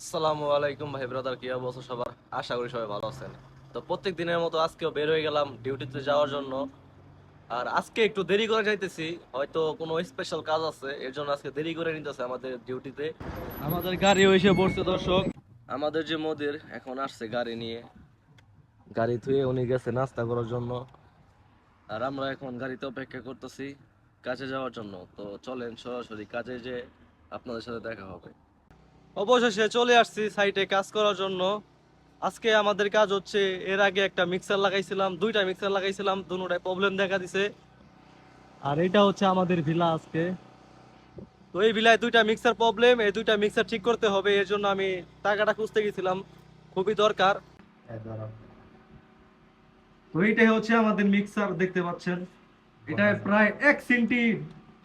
আসসালামু আলাইকুম ভাই ব্রাদার কি অবস্থা সবার? আশা করি সবাই ভালো আছেন। তো প্রত্যেক দিনের মতো আজকেও বের হয়ে গেলাম ডিউটিতে যাওয়ার জন্য। আর আজকে একটু দেরি করে যাইতেছি, হয়তো কোনো স্পেশাল কাজ আছে, এর জন্য আজকে দেরি করে নিতেছে আমাদের ডিউটিতে আমাদের গাড়ি এসে পড়ছে, দর্শক। আমাদের যে মোদের এখন আসছে গাড়ি নিয়ে। গাড়ি ধুয়ে উনি গেছে নাস্তা করার জন্য। আর আমরা এখন গাড়িতে অপেক্ষা করতেছি কাজে যাওয়ার জন্য। তো চলেন সরাসরি কাজে যে আপনাদের সাথে দেখা হবে। অবশেষে চলে আসছি সাইটে কাজ করার জন্য। আজকে আমাদের কাজ হচ্ছে এর আগে একটা মিক্সার লাগাইছিলাম দুইটা মিক্সার লাগাইছিলাম দুটোটাই প্রবলেম দেখা দিছে। আর এটা হচ্ছে আমাদের ভিলা আজকে। তো এই ভিলায় দুইটা মিক্সার প্রবলেম এই দুইটা মিক্সার ঠিক করতে হবে এর জন্য আমি টাকাটা খুঁজতে গেছিলাম। খুবই দরকার। তো এইটাই হচ্ছে আমাদের মিক্সার দেখতে পাচ্ছেন। এটা প্রায় এক সেন্টি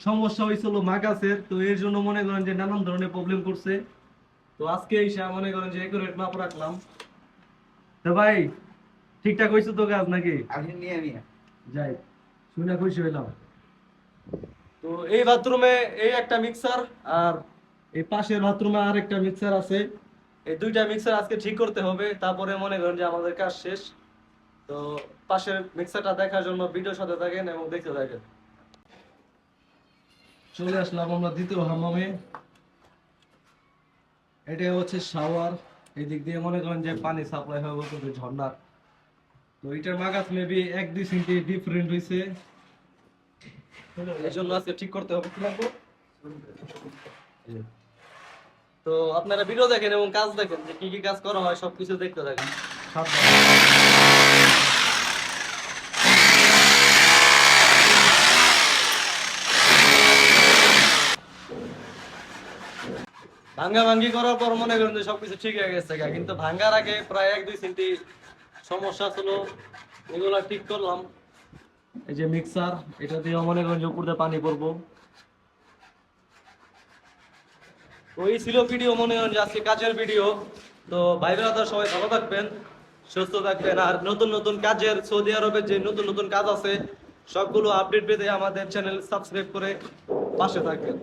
সমস্যা হয়েছিল মাগাসের তো এর জন্য মনে করেন যে নানান ধরনের প্রবলেম করছে। তো আজকে এসে মনে করেন যে একুরেট মাপ রাখলাম। তো ভাই ঠিকঠাক তো কাজ নাকি? আপনি নিয়ে নিয়ে। যাই শুনে খুশি হইলাম। তো এই বাথরুমে এই একটা মিক্সার আর এই পাশের বাথরুমে আর একটা মিক্সার আছে। এই দুইটা মিক্সার আজকে ঠিক করতে হবে তারপরে মনে করেন যে আমাদের কাজ শেষ। তো পাশের মিক্সারটা দেখার জন্য ভিডিওর সাথে থাকেন এবং দেখতে থাকেন। চলে আসলাম আমরা দ্বিতীয় হাম্মামে। এটা হচ্ছে শাওয়ার এই দিক দিয়ে মনে করেন যে পানি সাপ্লাই হয় বলতে ঝর্ণার। তো এটার মাগাস মেবি এক দুই সেন্টি ডিফারেন্ট হয়েছে এই জন্য আজকে ঠিক করতে হবে, কি লাগবে? তো আপনারা ভিডিও দেখেন এবং কাজ দেখেন যে কি কি কাজ করা হয়, সবকিছু দেখতে থাকেন। ভাঙ্গা ভাঙ্গি করার পর মনে করেন যে সবকিছু ঠিক হয়ে গেছে। কিন্তু ভাঙ্গার আগে প্রায় এক দুই সেন্টি সমস্যা ছিল, এগুলা ঠিক করলাম। এই যে মিক্সার এটা দিয়ে মনে করেন যে উপর পানি পড়ব। ওই ছিল ভিডিও মনে করেন যে আজকে কাজের ভিডিও তো ভাই ব্রাদার, সবাই ভালো থাকবেন, সুস্থ থাকবেন। আর নতুন নতুন কাজের, সৌদি আরবের যে নতুন নতুন কাজ আছে, সবগুলো আপডেট পেতে আমাদের চ্যানেল সাবস্ক্রাইব করে পাশে থাকবেন।